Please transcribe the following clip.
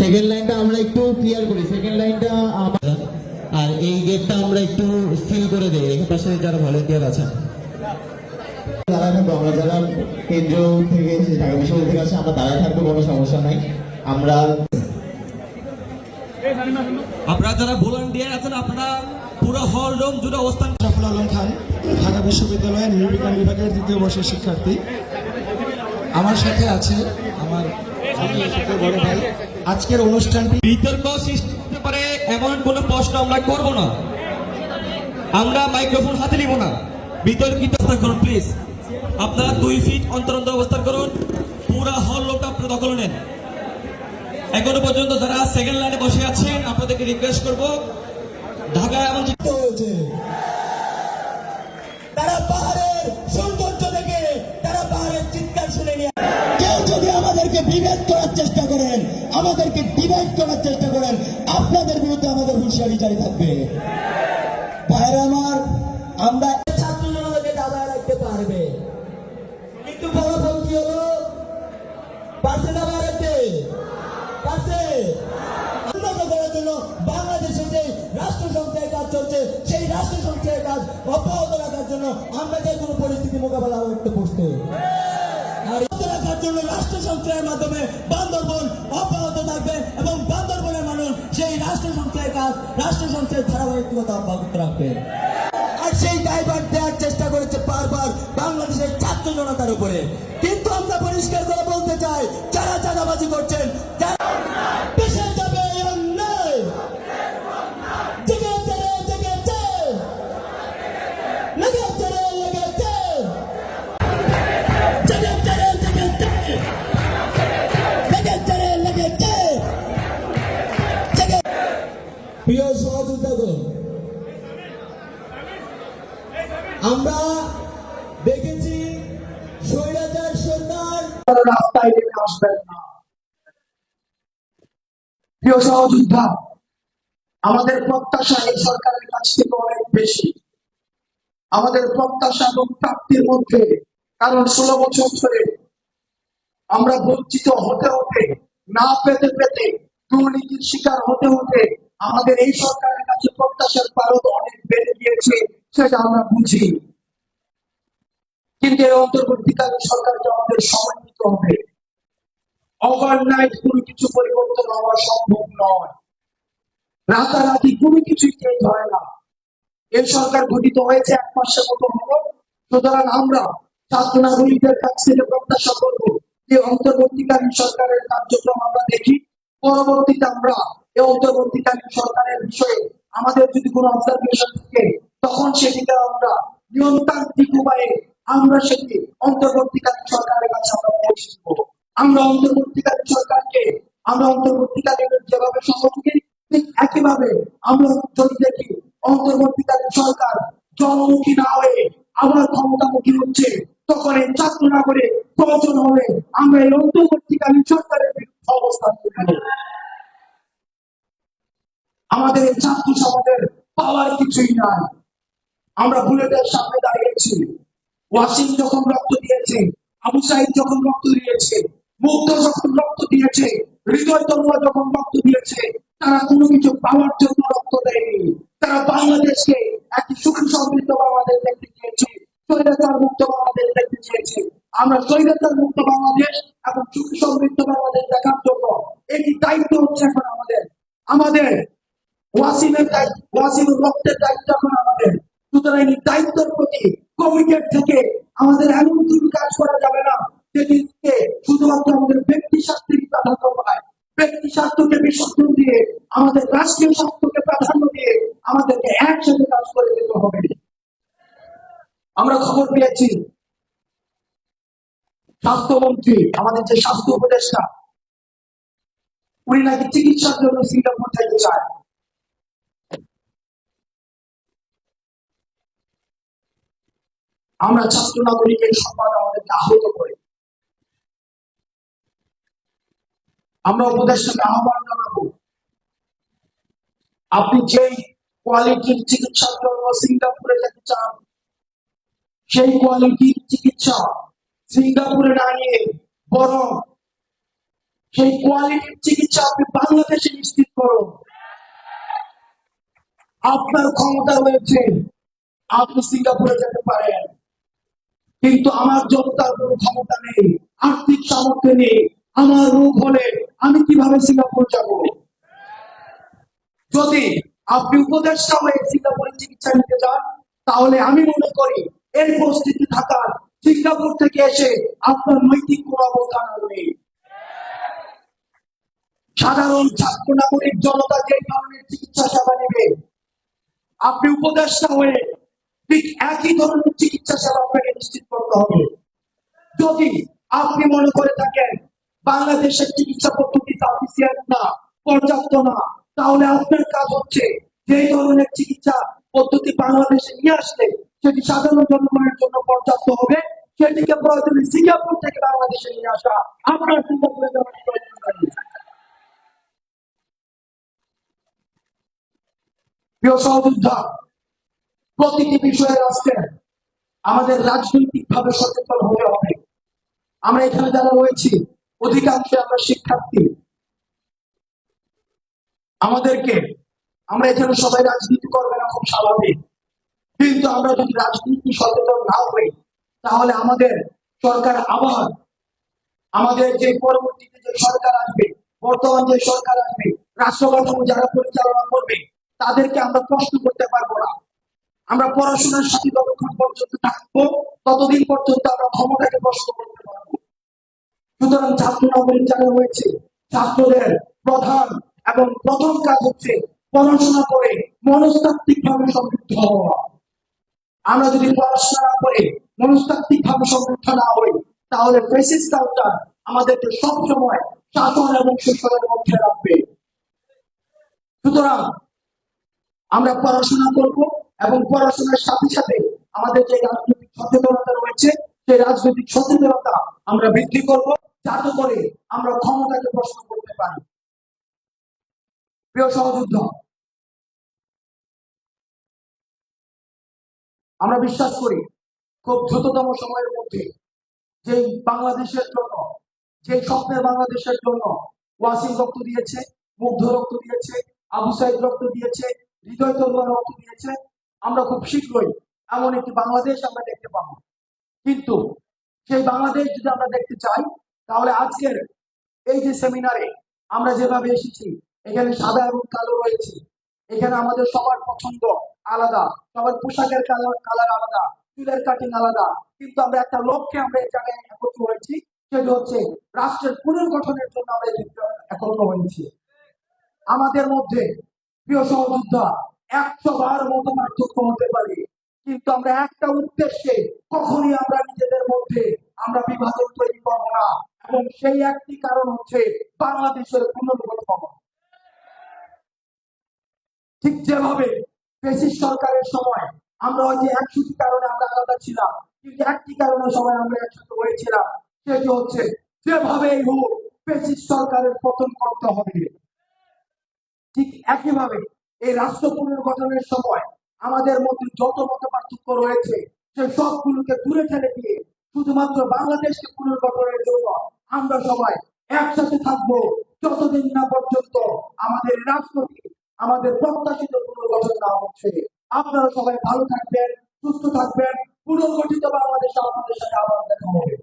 Second লাইনটা আমরা একটু ক্লিয়ার করি। সেকেন্ড লাইনটা আর এই গেটটা আমরা একটু ফিল করে দিই। পাশে যারা ভলেন্টিয়ার আছেন। দাঁড়ায় থাকব আমরা যারা কেন্দ্র থেকে ঢাকা বিশ্ববিদ্যালয় থেকে আসে আমরা দাঁড়ায় থাকব কোনো সমস্যা নাই। আমরা আপনারা যারা ভলান্টিয়ার আছেন আপনারা পুরো হল রুম জুড়ে অবস্থান জাফর আলম খান ঢাকা বিশ্ববিদ্যালয়ের নৃবিজ্ঞান বিভাগের দ্বিতীয় বর্ষের শিক্ষার্থী। আমার সাথে আছে আমার বড় ভাই। আজকের অনুষ্ঠানটি বিতর্ক সৃষ্টি হতে পারে এমন কোনো প্রশ্ন আমরা করব না। আমরা মাইক্রোফোন হাতে নিব না। বিতর্কিত করুন প্লিজ আপনারা দুই ফিট অন্তর অন্তর অবস্থান করুন। পুরা হল লোকটা আপনারা দখল নেন। এখনও পর্যন্ত যারা সেকেন্ড লাইনে বসে আছেন, আপনাদেরকে রিকোয়েস্ট করব ঢাকা এমন হয়েছে। তারা পাহাড়ের সৌন্দর্য দেখে, তারা পাহাড়ের চিৎকার শুনে নিয়ে কেউ যদি আমাদেরকে বিভেদ করার চেষ্টা করেন, আমাদেরকে ডিভাইড করার চেষ্টা করেন, আপনাদের বিরুদ্ধে আমাদের হুঁশিয়ারি জারি থাকবে। ভাইরা আমার, আমরা ছাত্র জনতাকে দাবায় রাখতে পারবে। সেই রাষ্ট্র কাজ রাষ্ট্র এবং বান্দরবনের মানুষ সেই রাষ্ট্র সংস্থায় কাজ, রাষ্ট্র সংস্থার ধারাবাহিকতা অব্যাহত রাখবে। আর সেই দায়ভার দেওয়ার চেষ্টা করেছে বারবার বাংলাদেশের ছাত্র জনতার উপরে। কিন্তু আমরা পরিষ্কার চাই যারা চাঁদাবাজি করছেন পিছিয়ে যাবে এই অন্যায় জেগেছে প্রিয় সহযোদ্ধা, আমাদের প্রত্যাশা এই সরকারের কাছ থেকে অনেক বেশি। আমাদের প্রত্যাশা এবং প্রাপ্তির মধ্যে কারণ ষোলো বছর ধরে আমরা বঞ্চিত হতে হতে, না পেতে পেতে দুর্নীতির শিকার হতে হতে আমাদের এই সরকারের কাছে প্রত্যাশার পারদ অনেক বেড়ে গিয়েছে, সেটা আমরা বুঝি। কিন্তু এই অন্তর্বর্তীকালীন সরকারকে আমাদের সময় নিতে হবে ওভারনাইট কোনো কিছু পরিবর্তন হওয়া সম্ভব নয়। রাতারাতি কোনো কিছুই চেঞ্জ হয় না। এই সরকার গঠিত হয়েছে এক মাসের মতো হলো। সুতরাং আমরা ছাত্র নাগরিকদের কাছ থেকে প্রত্যাশা করব যে অন্তর্বর্তীকালীন সরকারের কার্যক্রম আমরা দেখি। পরবর্তীতে আমরা এই অন্তর্বর্তীকালীন সরকারের বিষয়ে আমাদের যদি কোনো অবজারভেশন থাকে, তখন সেটিকে আমরা নিয়মতান্ত্রিক উপায়ে আমরা সেটি অন্তর্বর্তীকালীন সরকারের কাছে আমরা পৌঁছে দেবো। আমরা অন্তর্বর্তীকালীন সরকারকে, আমরা অন্তর্বর্তীকালীন যেভাবে সহযোগী ঠিক একইভাবে আমরা যদি দেখি অন্তর্বর্তীকালীন সরকার জনমুখী না হয়ে আবার ক্ষমতামুখী হচ্ছে তখন এই ছাত্র না করে প্রয়োজন হলে আমরা এই অন্তর্বর্তীকালীন সরকারের অবস্থান আমাদের এই ছাত্র সমাজের পাওয়ার কিছুই নাই। আমরা বুলেটের সামনে দাঁড়িয়েছি। ওয়াসিম যখন রক্ত দিয়েছে, আবু সাইদ যখন রক্ত দিয়েছে মুগ্ধ যখন রক্ত দিয়েছে, হৃদয় তরুয়া যখন রক্ত দিয়েছে, তারা কোনো কিছু পাওয়ার জন্য রক্ত দেয়নি। তারা বাংলাদেশকে একটি সুখী সমৃদ্ধ বাংলাদেশ দেখতে চেয়েছে। স্বৈরাচার মুক্ত বাংলাদেশ দেখতে চেয়েছে। আমরা স্বৈরাচার মুক্ত বাংলাদেশ এবং সুখী সমৃদ্ধ বাংলাদেশ দেখার জন্য এটি দায়িত্ব হচ্ছে এখন আমাদের। আমাদের ওয়াসিমের দায়িত্ব, ওয়াসিমের রক্তের দায়িত্ব এখন আমাদের। সুতরাং এই দায়িত্বের প্রতি কমিটেড থেকে আমাদের এমন কিছু কাজ করা যাবে না। শুধুমাত্র আমাদের ব্যক্তি প্রাধান্য পায় ব্যক্তি বিসর্জন দিয়ে আমাদের রাষ্ট্রীয় প্রাধান্য দিয়ে আমাদেরকে একসাথে কাজ করে যেতে হবে। আমরা খবর পেয়েছি, স্বাস্থ্যমন্ত্রী, আমাদের যে স্বাস্থ্য উপদেষ্টা, উনি নাকি চিকিৎসার জন্য সিঙ্গাপুর চায়। আমরা ছাত্র নাগরিকের সম্মান আমাদেরকে আহত করে আমরা উপদেষ্টাকে আহ্বান জানাব। আপনি যেই কোয়ালিটির চিকিৎসার জন্য সিঙ্গাপুরে যেতে চান, সেই কোয়ালিটির চিকিৎসা সিঙ্গাপুরে না নিয়ে বরং সেই কোয়ালিটির চিকিৎসা আপনি বাংলাদেশে নিশ্চিত করুন। আপনার ক্ষমতা রয়েছে, আপনি সিঙ্গাপুরে যেতে পারেন। কিন্তু আমার জনতার কোনো ক্ষমতা নেই, আর্থিক সামর্থ্য নেই আমার রোগ হলে আমি কীভাবে সিঙ্গাপুর যাব? যদি আপনি উপদেষ্টা হয়ে সিঙ্গাপুরে চিকিৎসা নিতে যান, তাহলে আমি মনে করি এর পরিস্থিতি থাকার সিঙ্গাপুর থেকে এসে আপনার নৈতিক কোন অবস্থান নেই। সাধারণ ছাত্র নাগরিক জনতা যে ধরনের চিকিৎসা সেবা নেবে, আপনি উপদেষ্টা হয়ে ঠিক একই ধরনের চিকিৎসা সেবা আপনাকে নিশ্চিত করতে হবে। যদি আপনি মনে করে থাকেন বাংলাদেশের চিকিৎসা পদ্ধতি সাফিসিয়েন্ট না, পর্যাপ্ত না। তাহলে আপনার কাজ হচ্ছে যে ধরনের চিকিৎসা পদ্ধতি বাংলাদেশে নিয়ে আসলে সেটি সাধারণ জনগণের জন্য পর্যাপ্ত হবে। সেটিকে প্রয়োজনে সিঙ্গাপুর থেকে বাংলাদেশে নিয়ে আসা আপনার সিঙ্গাপুরে যাওয়ার প্রয়োজন প্রিয় সহযোদ্ধা, প্রতিটি বিষয়ে আজকে আমাদের রাজনৈতিক ভাবে সচেতন হতে হবে। আমরা এখানে যারা রয়েছি অধিকাংশ আমরা শিক্ষার্থী। আমাদেরকে আমরা এখানে সবাই রাজনীতি করবে না, খুব স্বাভাবিক। কিন্তু আমরা যদি রাজনীতি সচেতন না হই, তাহলে আমাদের সরকার আবার আমাদের যে পরবর্তীতে যে সরকার আসবে, বর্তমান যে সরকার আসবে, রাষ্ট্র কাঠামো যারা পরিচালনা করবে, তাদেরকে আমরা প্রশ্ন করতে পারব না। আমরা পড়াশোনার সাথে যতক্ষণ পর্যন্ত থাকব, ততদিন পর্যন্ত আমরা ক্ষমতাকে প্রশ্ন করতে পারব সুতরাং ছাত্র নাগরিক যারা রয়েছে ছাত্রদের প্রধান এবং প্রথম কাজ হচ্ছে পড়াশোনা করে মনস্তাত্ত্বিক ভাবে সমৃদ্ধ হওয়া। আমরা যদি পড়াশোনা না করে মনস্তাত্ত্বিক ভাবে সমৃদ্ধ না হই, তাহলে ফেসিস কালচার আমাদেরকে সবসময় শাসন এবং শোষণের মধ্যে রাখবে। সুতরাং আমরা পড়াশোনা করব এবং পড়াশোনার সাথে সাথে আমাদের যে রাজনৈতিক সচেতনতা রয়েছে, সেই রাজনৈতিক সচেতনতা আমরা বৃদ্ধি করব। যাতে করে আমরা ক্ষমতাকে প্রশ্ন করতে পারি। প্রিয় সহযুদ্ধ, আমরা বিশ্বাস করি খুব দ্রুততম সময়ের মধ্যে যে বাংলাদেশের জন্য যে স্বপ্নের বাংলাদেশের জন্য ওয়াসিম রক্ত দিয়েছে, মুগ্ধ রক্ত দিয়েছে, আবু সাইদ রক্ত দিয়েছে হৃদয় তরুণ রক্ত দিয়েছে, আমরা খুব শীঘ্রই এমন একটি বাংলাদেশ আমরা দেখতে পাবো। কিন্তু সেই বাংলাদেশ যদি আমরা দেখতে চাই তাহলে আজকের এই যে সেমিনারে আমরা যেভাবে এসেছি, এখানে সাদা এবং কালো রয়েছে, এখানে আমাদের সবার পছন্দ আলাদা, সবার পোশাকের কালার কালার আলাদা, চুলের কাটিং আলাদা, কিন্তু আমরা একটা লক্ষ্যে আমরা এই জায়গায় একত্র হয়েছি, সেটি হচ্ছে রাষ্ট্রের পুনর্গঠনের জন্য আমরা একত্র হয়েছি। আমাদের মধ্যে প্রিয় সহযোদ্ধা একশো বার মতো পার্থক্য হতে পারে, কিন্তু আমরা একটা উদ্দেশ্যে কখনই আমরা নিজেদের মধ্যে আমরা বিভাজন তৈরি করব না। এবং সেই একটি কারণ হচ্ছে বাংলাদেশের পুনর্গঠন। ঠিক যেভাবে ব্রিটিশ সরকারের সময় আমরা ওই যে একষট্টি কারণে আমরা আলাদা ছিলাম, কিন্তু একটি কারণে সবাই আমরা একসাথে হয়েছিলাম, সেটি হচ্ছে যেভাবেই হোক ব্রিটিশ সরকারের পতন করতে হবে। ঠিক একইভাবে এই রাষ্ট্র পুনর্গঠনের সময় আমাদের মধ্যে যত মত পার্থক্য রয়েছে, সে সবগুলোকে দূরে ঠেলে দিয়ে শুধুমাত্র বাংলাদেশকে পুনর্গঠনের জন্য আমরা সবাই একসাথে থাকব যতদিন না পর্যন্ত আমাদের রাজনৈতিক, আমাদের প্রত্যাশিত পুনর্গঠন না হচ্ছে। আপনারা সবাই ভালো থাকবেন, সুস্থ থাকবেন। পুনর্গঠিত বাংলাদেশ আপনাদের সাথে আবার দেখা হবে।